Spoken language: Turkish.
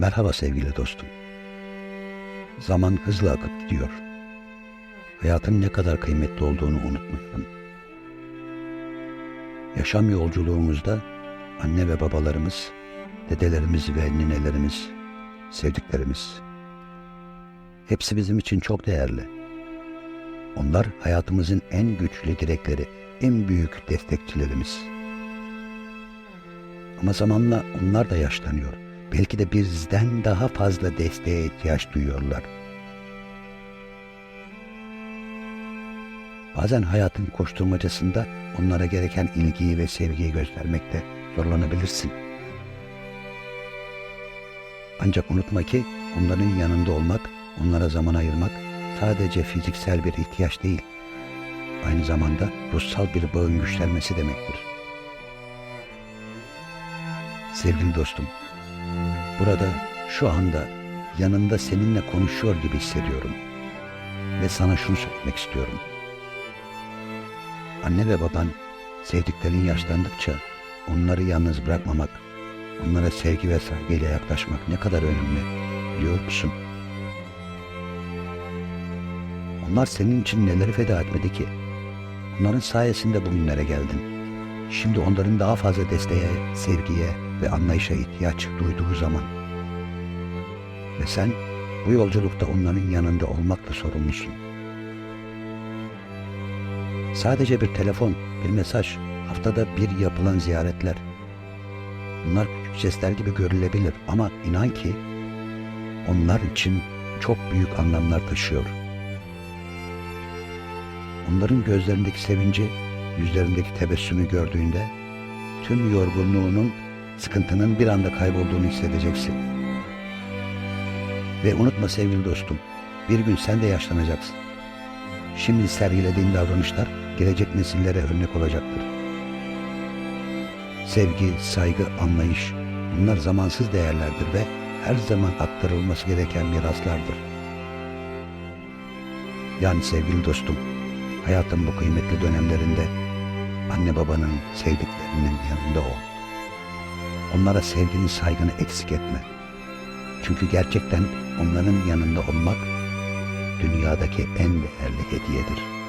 Merhaba sevgili dostum. Zaman hızla akıp gidiyor. Hayatın ne kadar kıymetli olduğunu unutmuşsun. Yaşam yolculuğumuzda anne ve babalarımız, dedelerimiz ve ninelerimiz, sevdiklerimiz hepsi bizim için çok değerli. Onlar hayatımızın en güçlü direkleri, en büyük destekçilerimiz. Ama zamanla onlar da yaşlanıyor. Belki de bizden daha fazla desteğe ihtiyaç duyuyorlar. Bazen hayatın koşturmacasında onlara gereken ilgiyi ve sevgiyi göstermekte zorlanabilirsin. Ancak unutma ki onların yanında olmak, onlara zaman ayırmak sadece fiziksel bir ihtiyaç değil. Aynı zamanda ruhsal bir bağın güçlenmesi demektir. Sevgili dostum, burada şu anda yanında seninle konuşuyor gibi hissediyorum. Ve sana şunu söylemek istiyorum. Anne ve baban sevdiklerin yaşlandıkça onları yalnız bırakmamak, onlara sevgi ve saygıyla yaklaşmak ne kadar önemli biliyor musun? Onlar senin için neleri feda etmedi ki? Onların sayesinde bugünlere geldin. Şimdi onların daha fazla desteğe, sevgiye ve anlayışa ihtiyaç duyduğu zaman. Ve sen bu yolculukta onların yanında olmakla sorumlusun. Sadece bir telefon, bir mesaj, haftada bir yapılan ziyaretler. Bunlar küçük jestler gibi görülebilir ama inan ki onlar için çok büyük anlamlar taşıyor. Onların gözlerindeki sevinci, yüzlerindeki tebessümü gördüğünde tüm yorgunluğunun, sıkıntının bir anda kaybolduğunu hissedeceksin. Ve unutma sevgili dostum, bir gün sen de yaşlanacaksın. Şimdi sergilediğin davranışlar gelecek nesillere örnek olacaktır. Sevgi, saygı, anlayış bunlar zamansız değerlerdir ve her zaman aktarılması gereken miraslardır. Yani sevgili dostum, hayatın bu kıymetli dönemlerinde anne babanın, sevdiklerinin yanında ol. Onlara sevgini, saygını eksik etme. Çünkü gerçekten onların yanında olmak dünyadaki en değerli hediyedir.